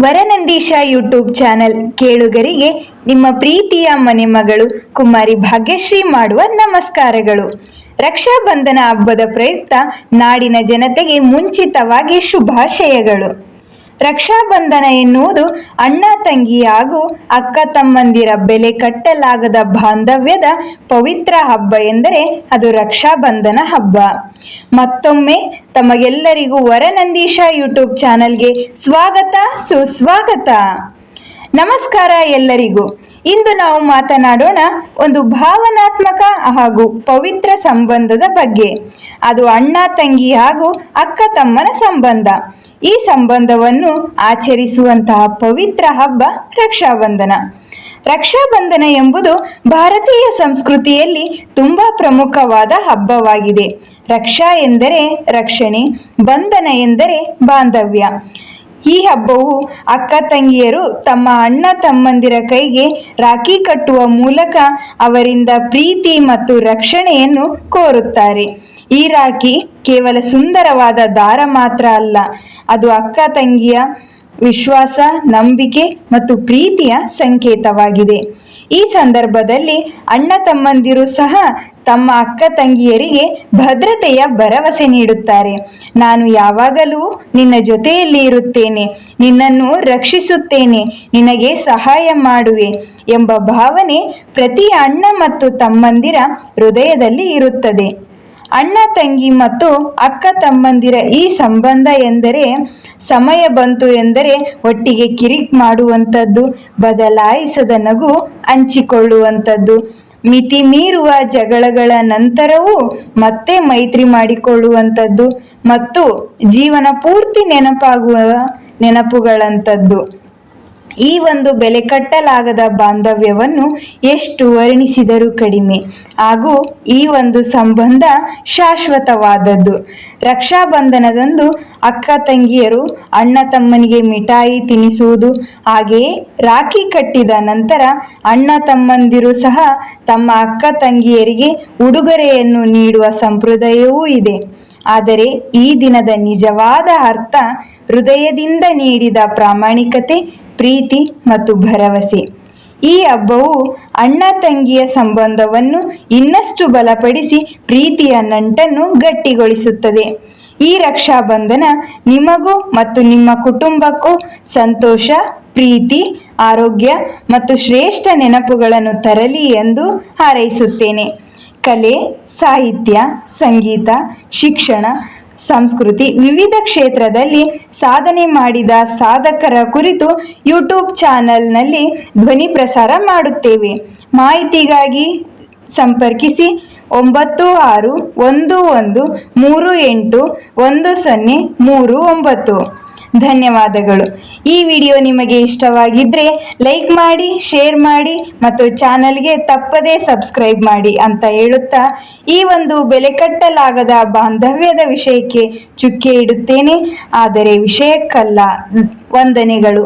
ವರನಂದೀಶ YouTube channel ಕೇಳುಗರಿಗೆ ನಿಮ್ಮ ಪ್ರೀತಿಯ ಮನೆ ಮಗಳು ಕುಮಾರಿ ಭಾಗ್ಯಶ್ರೀ ಮಾಡುವ ನಮಸ್ಕಾರಗಳು. ರಕ್ಷಾಬಂಧನ ಹಬ್ಬದ ಪ್ರಯುಕ್ತ ನಾಡಿನ ಜನತೆಗೆ ಮುಂಚಿತವಾಗಿ ಶುಭಾಶಯಗಳು. ರಕ್ಷಾಬಂಧನ ಎನ್ನುವುದು ಅಣ್ಣ ತಂಗಿ ಹಾಗೂ ಅಕ್ಕ ತಮ್ಮಂದಿರ ಬೆಲೆ ಕಟ್ಟಲಾಗದ ಬಾಂಧವ್ಯದ ಪವಿತ್ರ ಹಬ್ಬ ಎಂದರೆ ಅದು ರಕ್ಷಾಬಂಧನ ಹಬ್ಬ. ಮತ್ತೊಮ್ಮೆ ತಮಗೆಲ್ಲರಿಗೂ ವರನಂದೀಶ ಯೂಟ್ಯೂಬ್ ಚಾನಲ್ಗೆ ಸ್ವಾಗತ, ಸುಸ್ವಾಗತ. ನಮಸ್ಕಾರ ಎಲ್ಲರಿಗೂ. ಇಂದು ನಾವು ಮಾತನಾಡೋಣ ಒಂದು ಭಾವನಾತ್ಮಕ ಹಾಗೂ ಪವಿತ್ರ ಸಂಬಂಧದ ಬಗ್ಗೆ. ಅದು ಅಣ್ಣ, ತಂಗಿ ಹಾಗೂ ಅಕ್ಕ, ತಮ್ಮನ ಸಂಬಂಧ. ಈ ಸಂಬಂಧವನ್ನು ಆಚರಿಸುವಂತಹ ಪವಿತ್ರ ಹಬ್ಬ ರಕ್ಷಾಬಂಧನ. ರಕ್ಷಾಬಂಧನ ಎಂಬುದು ಭಾರತೀಯ ಸಂಸ್ಕೃತಿಯಲ್ಲಿ ತುಂಬ ಪ್ರಮುಖವಾದ ಹಬ್ಬವಾಗಿದೆ. ರಕ್ಷಾ ಎಂದರೆ ರಕ್ಷಣೆ, ಬಂಧನ ಎಂದರೆ ಬಾಂಧವ್ಯ. ಈ ಹಬ್ಬವು ಅಕ್ಕ ತಂಗಿಯರು ತಮ್ಮ ಅಣ್ಣ ತಮ್ಮಂದಿರ ಕೈಗೆ ರಾಖಿ ಕಟ್ಟುವ ಮೂಲಕ ಅವರಿಂದ ಪ್ರೀತಿ ಮತ್ತು ರಕ್ಷಣೆಯನ್ನು ಕೋರುತ್ತಾರೆ. ಈ ರಾಖಿ ಕೇವಲ ಸುಂದರವಾದ ದಾರ ಮಾತ್ರ ಅಲ್ಲ, ಅದು ಅಕ್ಕ ತಂಗಿಯ ವಿಶ್ವಾಸ, ನಂಬಿಕೆ ಮತ್ತು ಪ್ರೀತಿಯ ಸಂಕೇತವಾಗಿದೆ. ಈ ಸಂದರ್ಭದಲ್ಲಿ ಅಣ್ಣ ತಮ್ಮಂದಿರು ಸಹ ತಮ್ಮ ಅಕ್ಕ ತಂಗಿಯರಿಗೆ ಭದ್ರತೆಯ ಭರವಸೆ ನೀಡುತ್ತಾರೆ. ನಾನು ಯಾವಾಗಲೂ ನಿನ್ನ ಜೊತೆಯಲ್ಲಿ ಇರುತ್ತೇನೆ. ನಿನ್ನನ್ನು ರಕ್ಷಿಸುತ್ತೇನೆ. ನಿನಗೆ ಸಹಾಯ ಮಾಡುವೆ ಎಂಬ ಭಾವನೆ ಪ್ರತಿ ಅಣ್ಣ ಮತ್ತು ತಮ್ಮಂದಿರ ಹೃದಯದಲ್ಲಿ ಇರುತ್ತದೆ. ಅಣ್ಣ, ತಂಗಿ ಮತ್ತು ಅಕ್ಕ ತಮ್ಮಂದಿರ ಈ ಸಂಬಂಧ ಎಂದರೆ ಸಮಯ ಬಂತು ಎಂದರೆ ಒಟ್ಟಿಗೆ ಕಿರಿಕ್ ಮಾಡುವಂಥದ್ದು, ಬದಲಾಯಿಸದ ನಗು ಹಂಚಿಕೊಳ್ಳುವಂಥದ್ದು. ಮಿತಿ ಮೀರುವ ಜಗಳಗಳ ನಂತರವೂ ಮತ್ತೆ ಮೈತ್ರಿ ಮಾಡಿಕೊಳ್ಳುವಂಥದ್ದು ಮತ್ತು ಜೀವನ ಪೂರ್ತಿ ನೆನಪಾಗುವ ನೆನಪುಗಳಂಥದ್ದು. ಈ ಒಂದು ಬೆಲೆ ಕಟ್ಟಲಾಗದ ಬಾಂಧವ್ಯವನ್ನು ಎಷ್ಟು ವರ್ಣಿಸಿದರೂ ಕಡಿಮೆ. ಹಾಗೂ ಈ ಒಂದು ಸಂಬಂಧ ಶಾಶ್ವತವಾದದ್ದು. ರಕ್ಷಾಬಂಧನದಂದು ಅಕ್ಕ ತಂಗಿಯರು, ಅಣ್ಣ ತಮ್ಮನಿಗೆ ಮಿಠಾಯಿ ತಿನ್ನಿಸುವುದು ಹಾಗೆಯೇ ರಾಖಿ ಕಟ್ಟಿದ ನಂತರ ಅಣ್ಣ ತಮ್ಮಂದಿರು ಸಹ ತಮ್ಮ ಅಕ್ಕ ತಂಗಿಯರಿಗೆ ಉಡುಗೊರೆಯನ್ನು ನೀಡುವ ಸಂಪ್ರದಾಯವೂ ಇದೆ. ಆದರೆ ಈ ದಿನದ ನಿಜವಾದ ಅರ್ಥ ಹೃದಯದಿಂದ ನೀಡಿದ ಪ್ರಾಮಾಣಿಕತೆ ಪ್ರೀತಿ ಮತ್ತು ಭರವಸೆ. ಈ ಹಬ್ಬವು ಅಣ್ಣ ತಂಗಿಯ ಸಂಬಂಧವನ್ನು ಇನ್ನಷ್ಟು ಬಲಪಡಿಸಿ ಪ್ರೀತಿಯ ನಂಟನ್ನು ಗಟ್ಟಿಗೊಳಿಸುತ್ತದೆ. ಈ ರಕ್ಷಾಬಂಧನ ನಿಮಗೂ ಮತ್ತು ನಿಮ್ಮ ಕುಟುಂಬಕ್ಕೂ ಸಂತೋಷ, ಪ್ರೀತಿ, ಆರೋಗ್ಯ ಮತ್ತು ಶ್ರೇಷ್ಠ ನೆನಪುಗಳನ್ನು ತರಲಿ ಎಂದು ಹಾರೈಸುತ್ತೇನೆ. ಕಲೆ, ಸಾಹಿತ್ಯ, ಸಂಗೀತ, ಶಿಕ್ಷಣ ಸಂಸ್ಕೃತಿ ವಿವಿಧ ಕ್ಷೇತ್ರದಲ್ಲಿ ಸಾಧನೆ ಮಾಡಿದ ಸಾಧಕರ ಕುರಿತು ಯೂಟ್ಯೂಬ್ ಚಾನಲ್ನಲ್ಲಿ ಧ್ವನಿ ಪ್ರಸಾರ ಮಾಡುತ್ತೇವೆ. ಮಾಹಿತಿಗಾಗಿ ಸಂಪರ್ಕಿಸಿ ಒಂಬತ್ತು ಆರು ಒಂದು ಒಂದು ಮೂರು ಎಂಟು ಒಂದು ಸೊನ್ನೆ ಮೂರು ಒಂಬತ್ತು. ಧನ್ಯವಾದಗಳು. ಈ ವಿಡಿಯೋ ನಿಮಗೆ ಇಷ್ಟವಾಗಿದ್ದರೆ ಲೈಕ್ ಮಾಡಿ, ಶೇರ್ ಮಾಡಿ ಮತ್ತು ಚಾನಲ್ಗೆ ತಪ್ಪದೇ ಸಬ್ಸ್ಕ್ರೈಬ್ ಮಾಡಿ ಅಂತ ಹೇಳುತ್ತಾ ಈ ಒಂದು ಬೆಲೆ ಕಟ್ಟಲಾಗದ ಬಾಂಧವ್ಯದ ವಿಷಯಕ್ಕೆ ಚುಕ್ಕೆ ಇಡುತ್ತೇನೆ. ಆದರೆ ವಿಷಯಕ್ಕಲ್ಲ ವಂದನೆಗಳು.